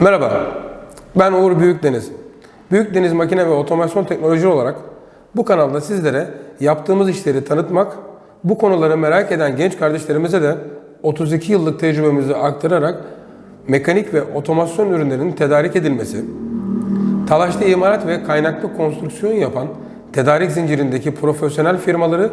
Merhaba, ben Uğur Büyükdeniz. Büyükdeniz Makine ve Otomasyon Teknoloji olarak bu kanalda sizlere yaptığımız işleri tanıtmak, bu konuları merak eden genç kardeşlerimize de 32 yıllık tecrübemizi aktararak mekanik ve otomasyon ürünlerinin tedarik edilmesi, talaşlı imalat ve kaynaklı konstrüksiyon yapan tedarik zincirindeki profesyonel firmaları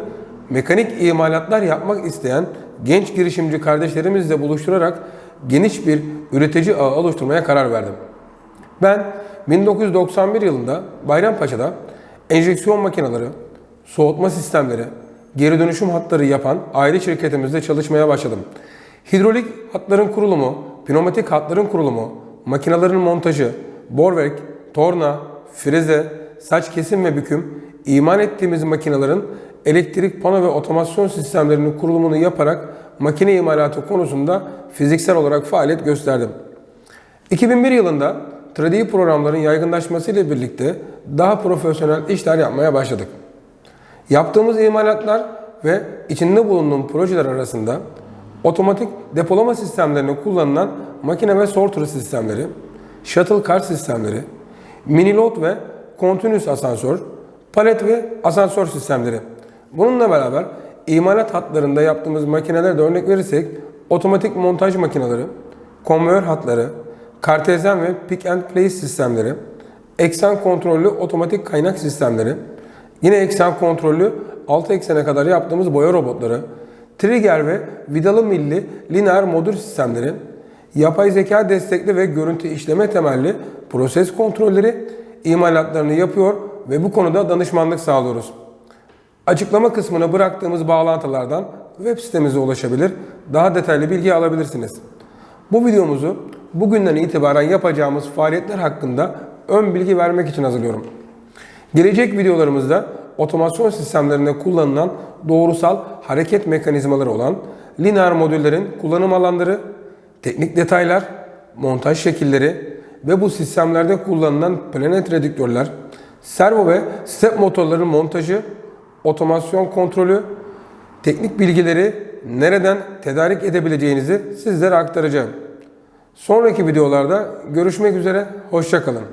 mekanik imalatlar yapmak isteyen genç girişimci kardeşlerimizle buluşturarak geniş bir üretici ağı oluşturmaya karar verdim. Ben 1991 yılında Bayrampaşa'da enjeksiyon makineleri, soğutma sistemleri, geri dönüşüm hatları yapan aile şirketimizde çalışmaya başladım. Hidrolik hatların kurulumu, pneumatik hatların kurulumu, makinelerin montajı, borverk, torna, freze, saç kesim ve büküm, iman ettiğimiz makinelerin elektrik pano ve otomasyon sistemlerinin kurulumunu yaparak makine imalatı konusunda fiziksel olarak faaliyet gösterdim. 2001 yılında 3D programların yaygınlaşmasıyla birlikte daha profesyonel işler yapmaya başladık. Yaptığımız imalatlar ve içinde bulunduğum projeler arasında otomatik depolama sistemlerinde kullanılan makine ve sorter sistemleri, shuttle car sistemleri, mini load ve continuous asansör, palet ve asansör sistemleri. Bununla beraber imalat hatlarında yaptığımız makinelere de örnek verirsek otomatik montaj makineleri, konveyör hatları, kartezyen ve pick and place sistemleri, eksen kontrollü otomatik kaynak sistemleri, yine eksen kontrollü 6 eksene kadar yaptığımız boya robotları, trigger ve vidalı milli lineer modül sistemleri, yapay zeka destekli ve görüntü işleme temelli proses kontrolleri imalatlarını yapıyor ve bu konuda danışmanlık sağlıyoruz. Açıklama kısmına bıraktığımız bağlantılardan web sitemize ulaşabilir, daha detaylı bilgi alabilirsiniz. Bu videomuzu bugünden itibaren yapacağımız faaliyetler hakkında ön bilgi vermek için hazırlıyorum. Gelecek videolarımızda otomasyon sistemlerinde kullanılan doğrusal hareket mekanizmaları olan lineer modüllerin kullanım alanları, teknik detaylar, montaj şekilleri ve bu sistemlerde kullanılan planet redüktörler, servo ve step motorların montajı, otomasyon kontrolü, teknik bilgileri nereden tedarik edebileceğinizi sizlere aktaracağım. Sonraki videolarda görüşmek üzere, hoşçakalın.